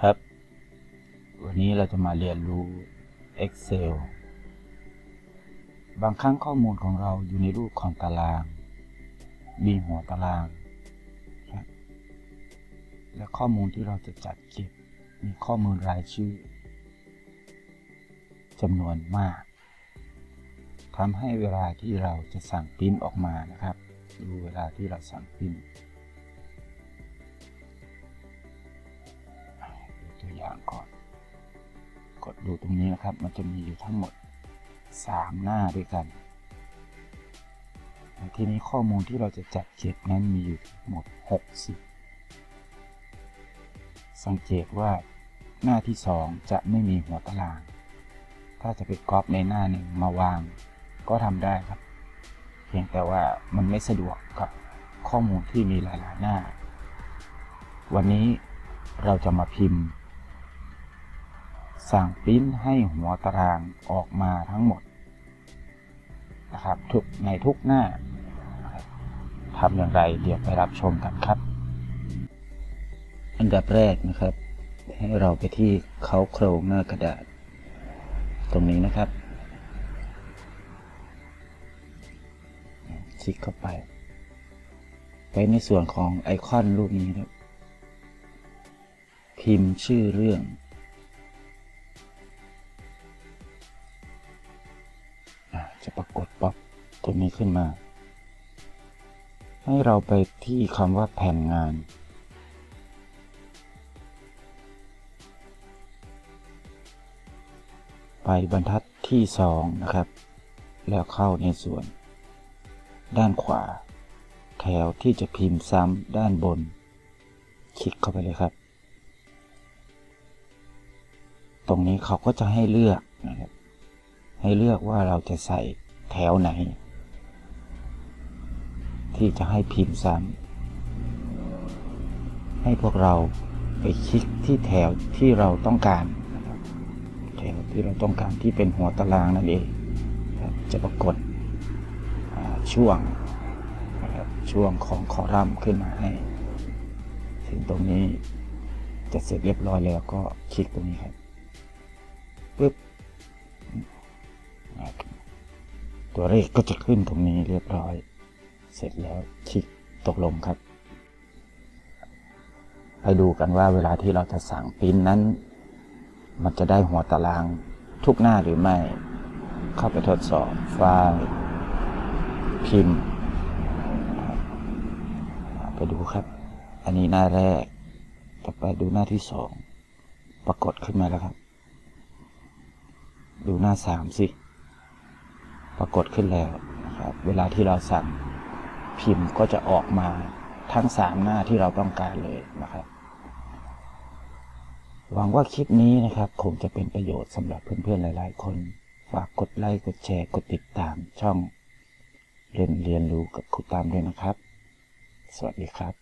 ครับ วันนี้เราจะมาเรียนรู้ Excel บางครั้งข้อมูลของเราอยู่ในรูปของตาราง มีหัวตารางครับและข้อมูลที่เราจะจัดเก็บ มีข้อมูลรายชื่อจำนวนมากทำให้เวลาที่เราจะสั่งปริ้นออกมานะครับ ดูเวลาที่เราสั่งปริ้น อย่างก่อน กดดูตรงนี้นะครับ มันจะมีอยู่ทั้งหมด 3 หน้าด้วยกัน ทีนี้ข้อมูลที่เราจะจัดเก็บนั้นมีอยู่ทั้งหมด 60 สังเกตว่าหน้าที่ 2 จะไม่มีหัวตาราง ถ้าจะไปก๊อปในหน้าหนึ่งมาวางก็ทำได้ครับ เพียงแต่ว่ามันไม่สะดวกกับข้อมูลที่มีหลาย ๆ หน้า วันนี้เราจะมาพิมพ์ สั่งปริ้นให้หัวตารางออกมาทั้งหมดนะครับทุกในทุกหน้าทำอย่างไรเดี๋ยวไปรับชมกันครับ อันดับแรกนะครับ ให้เราไปที่เขาโครงหน้ากระดาษ ตรงนี้นะครับ คลิกเข้าไป ไปในส่วนของไอคอนรูปนี้ครับพิมพ์ชื่อเรื่อง ปรากฏป๊อปตัวนี้ขึ้นมา ให้เราไปที่คำว่าแผนงาน ไปบรรทัดที่สองนะครับ แล้วเข้าในส่วน ด้านขวา แถวที่จะพิมพ์ซ้ำด้านบน คลิกเข้าไปเลยครับ ตรงนี้เขาก็จะให้เลือกนะครับให้เลือกว่าเราจะใส่ แถวไหน ที่จะให้พิมพ์ซ้ำให้พวกเราไปคลิกที่แถวที่เราต้องการแถวที่เราต้องการที่เป็นหัวตารางนั่นเองจะปรากฏช่วงช่วงของคอลัมน์ขึ้นมาให้ถึงตรงนี้จะเสร็จเรียบร้อยแล้วก็คลิกตรงนี้ครับปึ๊บ ตัวเลขก็จะขึ้นตรงนี้เรียบร้อย เสร็จแล้วคลิกตกลงครับ ไปดูกันว่าเวลาที่เราจะสั่งปริ้นนั้น มันจะได้หัวตารางทุกหน้าหรือไม่ เข้าไปทดสอบไฟล์พิมพ์ ไปดูครับ อันนี้หน้าแรก ต่อไปดูหน้าที่สอง ปรากฏขึ้นมาแล้วครับ ดูหน้าสามสิ รากฏขึ้นแล้วนะครับ เวลาที่เราสั่งพิมพ์ก็จะออกมาทั้งสามหน้าที่เราต้องการเลยนะครับ หวังว่าคลิปนี้นะครับคงจะเป็นประโยชน์สำหรับเพื่อนๆหลาย ๆ คน ฝากกดไลค์กดแชร์กดติดตามช่องเรียนเรียนรู้กับครูตามด้วยนะครับ สวัสดีครับ